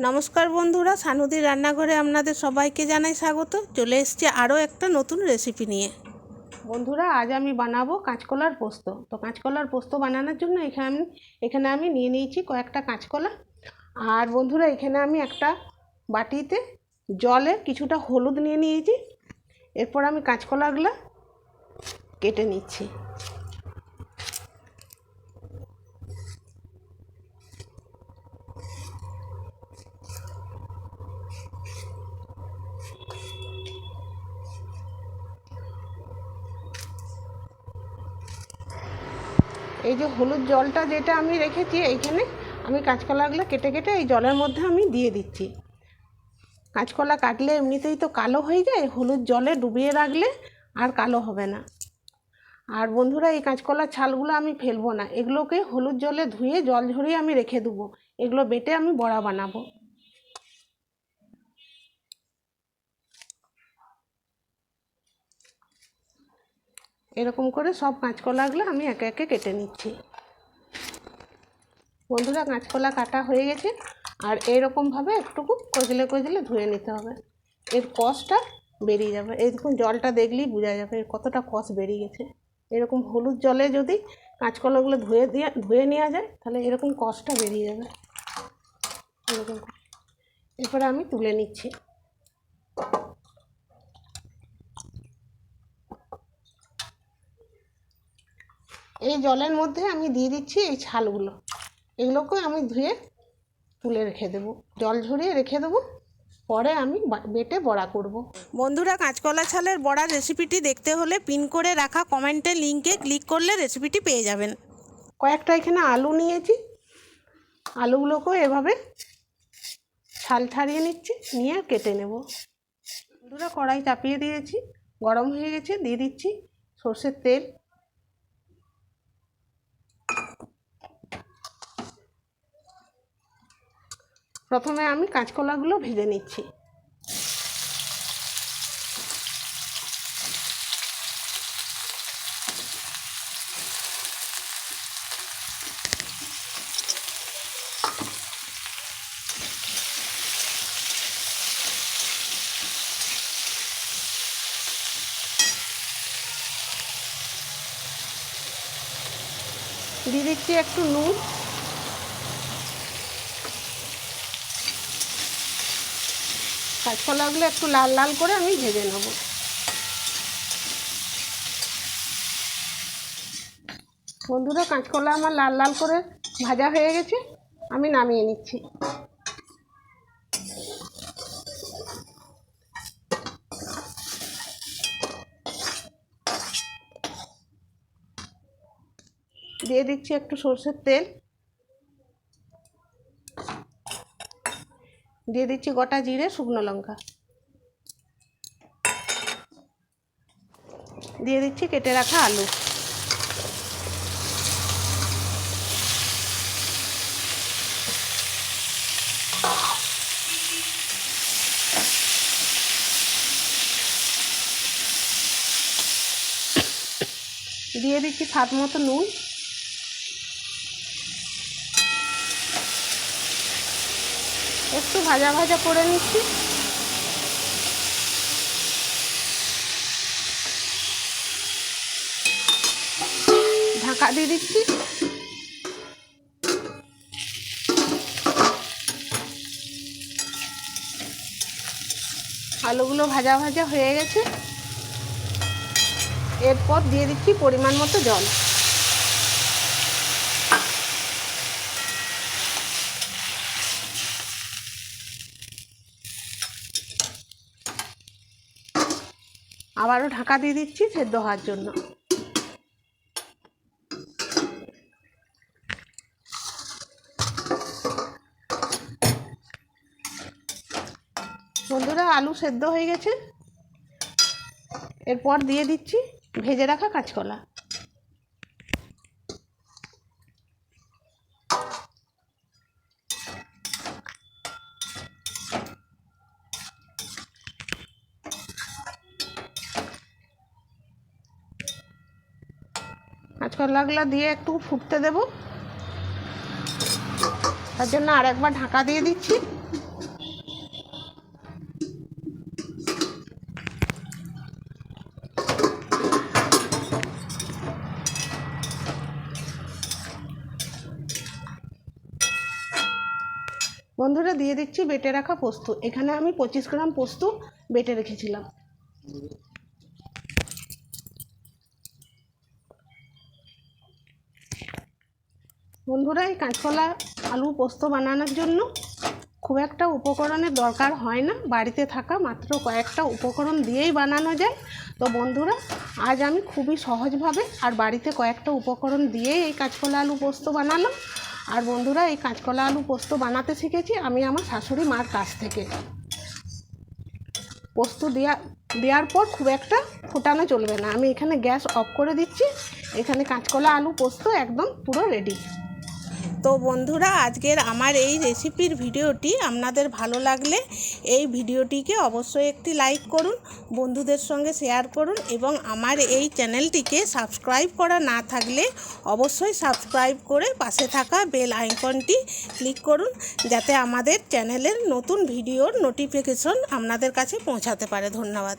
নমস্কার বন্ধুরা সানুদির রান্নাঘরে আপনাদের সবাইকে জানাই স্বাগত। চলে এসছে আরও একটা নতুন রেসিপি নিয়ে। বন্ধুরা, আজ আমি বানাবো কাঁচকলার পোস্ত। তো কাঁচকলার পোস্ত বানানোর জন্য এখানে আমি এখানে আমি নিয়ে নিয়েছি কয়েকটা কাঁচকলা। আর বন্ধুরা, এখানে আমি একটা বাটিতে জলে কিছুটা হলুদ নিয়ে নিয়েছি। এরপর আমি কাঁচকলাগুলো কেটে নিচ্ছি। এই যে হলুদ জলটা যেটা আমি রেখেছি এইখানে, আমি কাঁচকলাগুলো কেটে কেটে এই জলের মধ্যে আমি দিয়ে দিচ্ছি। কাঁচকলা কাটলে এমনিতেই তো কালো হয়ে যায়, হলুদ জলে ডুবিয়ে রাখলে আর কালো হবে না। আর বন্ধুরা, এই কাঁচকলার ছালগুলো আমি ফেলব না, এগুলোকে হলুদ জলে ধুয়ে জল ঝরিয়ে আমি রেখে দেবো। এগুলো বেটে আমি বড়া বানাবো। এরকম করে সব কাঁচকলাগুলো আমি একে একে কেটে নিচ্ছি। বন্ধুরা, কাঁচকলা কাটা হয়ে গেছে। আর এরকমভাবে একটুকু কজলে কজলে ধুয়ে নিতে হবে। এর কষটা বেরিয়ে যাবে। এই দেখুন, জলটা দেখলেই বোঝা যাবে কতটা কষ বেরিয়ে গেছে। এরকম হলুদ জলে যদি কাঁচকলাগুলো ধুয়ে দিয়ে, ধুয়ে নেওয়া যায়, তাহলে এরকম কষটা বেরিয়ে যাবে। এরকম এরপরে আমি তুলে নিচ্ছি। এই জলের মধ্যে আমি দিয়ে দিচ্ছি এই ছালগুলো। এগুলোকে আমি ধুয়ে তুলে রেখে দেবো। জল ঝরিয়ে রেখে দেবো। পরে আমি বেটে বড়া করব। বন্ধুরা কাঁচকলা ছালের বড়ার রেসিপিটি দেখতে হলে পিন করে রাখা কমেন্টের লিঙ্কে ক্লিক করলে রেসিপিটি পেয়ে যাবেন। কয়েকটা এখানে আলু নিয়েছি। আলুগুলোকেও এভাবে ছাল ছাড়িয়ে নিচ্ছি নিয়ে কেটে নেব। বন্ধুরা কড়াই চাপিয়ে দিয়েছি। গরম হয়ে গেছে দিয়ে দিচ্ছি সর্ষের তেল। প্রথমে আমি কাঁচকলাগুলো ভেজে নিচ্ছি। দিয়ে দিচ্ছি একটু নুন। কাঁচকলাগুলো একটু লাল লাল করে আমি ভেজে নেব। বন্ধুরা, কাঁচকলা আমার লাল লাল করে ভাজা হয়ে গেছে, আমি নামিয়ে নিচ্ছি। দিয়ে দিচ্ছি একটু সর্ষের তেল। দিয়ে দিচ্ছি গোটা জিরে শুকনো লঙ্কা। দিয়ে দিচ্ছি কেটে রাখা আলু। দিয়ে দিচ্ছি স্বাদ মতো নুন। একটু ভাজা ভাজা করে নিচ্ছি। ঢাকা দিয়ে দিচ্ছি। আলুগুলো ভাজা ভাজা হয়ে গেছে। এরপর দিয়ে দিচ্ছি পরিমাণ মতো জল। আবারও ঢাকা দিয়ে দিচ্ছি সেদ্ধ হওয়ার জন্য। বন্ধুরা, আলু সেদ্ধ হয়ে গেছে। এরপর দিয়ে দিচ্ছি ভেজে রাখা কাঁচকলা। কাঁচকলাগুলো দিয়ে একটু ফুটতে দেব। তার জন্য আরেকবার ঢাকা দিয়ে দিচ্ছি। বন্ধুরা, দিয়ে দিচ্ছি বেটে রাখা পোস্ত। এখানে আমি পঁচিশ গ্রাম পোস্ত বেটে রেখেছিলাম। বন্ধুরা, এই কাঁচকলা আলু পোস্ত বানানোর জন্য খুব একটা উপকরণের দরকার হয় না। বাড়িতে থাকা মাত্র কয়েকটা উপকরণ দিয়েই বানানো যায়। তো বন্ধুরা, আজ আমি খুবই সহজভাবে আর বাড়িতে কয়েকটা উপকরণ দিয়েই এই কাঁচকলা আলু পোস্ত বানালাম। আর বন্ধুরা, এই কাঁচকলা আলু পোস্ত বানাতে শিখেছি আমি আমার শাশুড়ি মার কাছ থেকে। পোস্ত দেওয়া দেওয়ার পর খুব একটা ফোটানো চলবে না। আমি এখানে গ্যাস অফ করে দিচ্ছি। এখানে কাঁচকলা আলু পোস্ত একদম পুরো রেডি তো বন্ধুরা, আজকের আমার এই রেসিপির ভিডিওটি আপনাদের ভালো লাগলে এই ভিডিওটিকে অবশ্যই একটি লাইক করুন, বন্ধুদের সঙ্গে শেয়ার করুন এবং আমার এই চ্যানেলটিকে সাবস্ক্রাইব করা না থাকলে অবশ্যই সাবস্ক্রাইব করে পাশে থাকা বেল আইকনটি ক্লিক করুন যাতে আমাদের চ্যানেলের নতুন ভিডিওর নোটিফিকেশন আপনাদের কাছে পৌঁছাতে পারে। ধন্যবাদ।